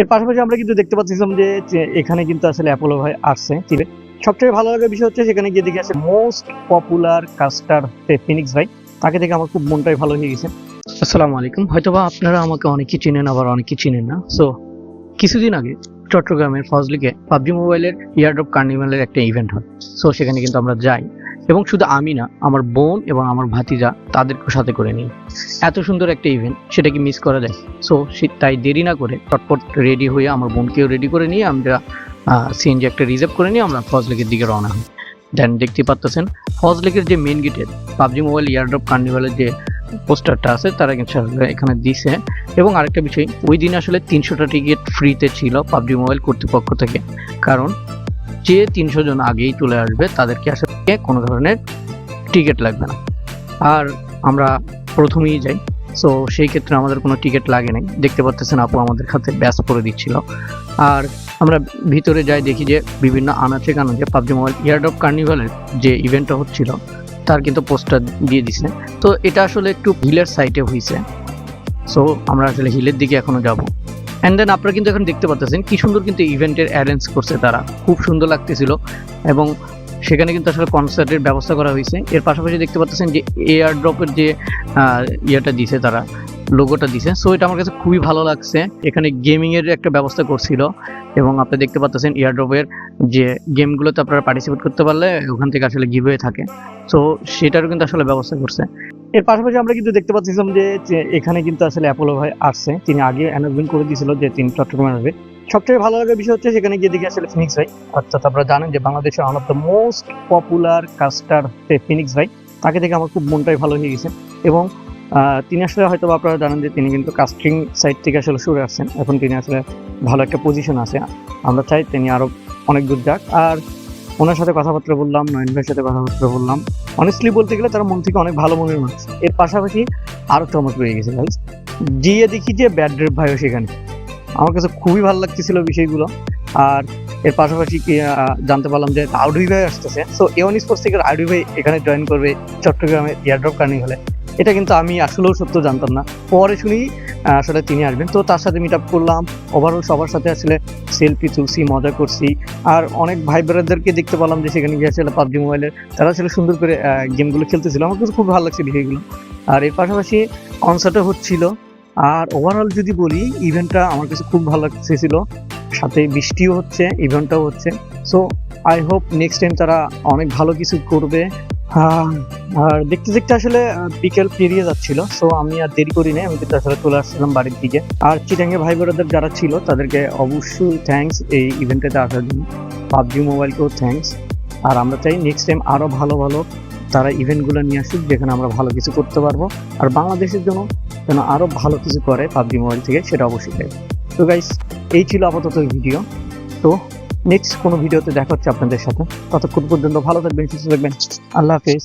এর পাশাপাশি আমরা কিন্তু দেখতে পাচ্ছিলাম যে এখানে কিন্তু আসলে অ্যাপোলো ভাই আসছে আছে? সবচেয়ে ভালো লাগার বিষয় হচ্ছে সেখানে গিয়ে দেখে আসে মোস্ট পপুলার কাস্টার ফিনিক্স ভাই। তাকে দেখে আমার খুব মনটাই ভালো হয়ে গেছে। আসসালামু আলাইকুম। হয়তোবা আপনারা আমাকে অনেকেই চিনেন, আবার অনেকেই চিনেন না। সো কিছুদিন আগে চট্টগ্রামের ফজলিকে পাবজি মোবাইলের ইয়ারড্রপ কার্নিভালের একটা ইভেন্ট হয়। সো সেখানে কিন্তু আমরা যাই। এবং শুধু আমি না, আমার বোন এবং আমার ভাতিজা তাদেরকে সাথে করে নিই। এত সুন্দর একটা ইভেন্ট সেটা কি মিস করা যায়? সো তাই দেরি না করে চটপট রেডি হয়ে আমার বোনকেও রেডি করে নিয়ে আমরা সিএনজি একটা রিজার্ভ করে নিয়ে আমরা ফজ লেকের দিকে রওনা হই। দেন দেখতে পাচ্ছেন ফজ লেকের যে মেন গেটের পাবজি মোবাইল ইয়ারড্রপ কার্নিভালের যে পোস্টারটা আছে, তারা কিন্তু এখানে দিছে। এবং আরেকটা বিষয়, ওই দিন আসলে তিনশোটা টিকিট ফ্রিতে ছিল পাবজি মোবাইল কর্তৃপক্ষ থেকে। কারণ যে তিনশো জন আগেই চলে আসবে, তাদেরকে আসলে কোনো ধরনের টিকিট লাগবে না। আর আমরা প্রথমেই যাই। সো সেই ক্ষেত্রে আমাদের কোনো টিকিট লাগে নাই। দেখতে পাচ্ছেন আপু আমাদের খাতে ব্যাস করে দিচ্ছিল। আর আমরা ভিতরে যাই দেখি যে বিভিন্ন আনাচে কানাচে পাবজি মোবাইল ইয়ারডপ কার্নিভালের যে ইভেন্টটা হচ্ছিল, তার কিন্তু পোস্টার দিয়ে দিছে। তো এটা আসলে একটু হিলের সাইটে হয়েছে সো আমরা আসলে হিলের দিকে এখনও যাব। অ্যান্ড দেন আপনারা কিন্তু এখন দেখতে পাচ্ছেন কি সুন্দর কিন্তু ইভেন্টের অ্যারেঞ্জ করছে তারা। খুব সুন্দর লাগতেছিল। এবং সেখানে কিন্তু আসলে কনসার্টের ব্যবস্থা করা হয়েছে। এর পাশাপাশি দেখতে পাচ্ছেন যে এয়ার ড্রপের যে ইয়েটা দিছে তারা, লোগোটা দিছে। সো এটা আমার কাছে খুবই ভালো লাগছে। এখানে গেমিং এর একটা ব্যবস্থা করছিল এবং আপনি দেখতে পাচ্ছেন এয়ারড্রপের যে গেমগুলোতে আপনারা পার্টিসিপেট করতে পারলে ওখান থেকে আসলে গিভওয়ে থাকে। সো সেটারও কিন্তু আসলে ব্যবস্থা করছে। এর পাশাপাশি আমরা কিন্তু দেখতে পাচ্ছিলাম যে এখানে কিন্তু আসলে অ্যাপোলো ভাই আসছে। তিনি আগে অ্যানাউন্সমেন্ট করে দিয়েছিল যে তিনি চট্টগ্রামে আসবে। সবচেয়ে ভালো লাগার বিষয় হচ্ছে সেখানে গিয়ে দেখে আসলে ফিনিক্স ভাই। অর্থাৎ আপনারা জানেন যে বাংলাদেশের one of the most popular caster Phoenix ভাই। তাকে দেখে আমার খুব মনটাই ভালো হয়ে গেছে। এবং তিনি আসলে হয়তো আপনারা জানেন যে তিনি কিন্তু কাস্টিং সাইড থেকে আসলে সরে আসছেন। এখন তিনি আসলে ভালো একটা পজিশন আছে। আমরা চাই তিনি আরও অনেক দূর যাক। আর ওনার সাথে কথাবার্তা বললাম, নয়ন ভাইয়ের সাথে কথাবার্তা বললাম। অনেস্টলি বলতে গেলে তারা মন থেকে অনেক ভালো মনের মানুষ। এর পাশাপাশি আরও চমক রয়ে গেছে গিয়ে দেখি যে ব্যাড ড্রেপ ভাইও সেখানে। আমার কাছে খুবই ভালো লাগতেছিল বিষয়গুলো। আর এর পাশাপাশি জানতে পারলাম যে আউডি ভাই আসতেছে। সো এওয়ান স্পোর্টস থেকে আউডি ভাই এখানে জয়েন করবে চট্টগ্রামে এয়ারড্রপ কার্নিভালে এটা কিন্তু আমি আসলেও সত্য জানতাম না। পরে শুনি আসলে তিনি আসবেন। তো তার সাথে মিট আপ করলাম। ওভারঅল সবার সাথে আসলে সেলফি তুলছি, মজা করছি। আর অনেক ভাই ব্রাদারকে দেখতে পেলাম যে সেখানে গিয়ে আসলে পাবজি মোবাইলের তারা আসলে সুন্দর করে গেমগুলো খেলতেছিল। আমার কাছে খুব ভালো লাগছে বিষয়গুলো। আর এর পাশাপাশি কনসার্টও হচ্ছিল। আর ওভারঅল যদি বলি ইভেন্টটা আমার কাছে খুব ভালো লাগতেছিল। সাথে বৃষ্টিও হচ্ছে ইভেন্টটাও হচ্ছে। So I hope next time তারা অনেক ভালো কিছু করবে। আর দেখতে দেখতে আসলে বিকেল পেরিয়ে যাচ্ছিল। সো আমি আর দেরি করি নাই, আমি কিন্তু আসলে চলে আসছিলাম বাড়ির দিকে। আর চিটাঙ্গে ভাই বোনেদের যারা ছিল, তাদেরকে অবশ্যই থ্যাঙ্কস এই ইভেন্টেতে আসার জন্য। পাবজি মোবাইলকেও থ্যাঙ্কস আর আমরা চাই নেক্সট টাইম আরও ভালো ভালো তারা ইভেন্টগুলো নিয়ে আসুক, যেখানে আমরা ভালো কিছু করতে পারব। আর বাংলাদেশের জন্য যেন আরও ভালো কিছু করে পাবজি মোবাইল থেকে, সেটা অবশ্যই চাই তো গাইস এই ছিল আপাতত ভিডিও তো নেক্সট কোনো ভিডিওতে দেখা হচ্ছে আপনাদের সাথে। ততক্ষণ পর্যন্ত ভালো থাকবেন, সুস্থ থাকবেন। আল্লাহ হাফেজ।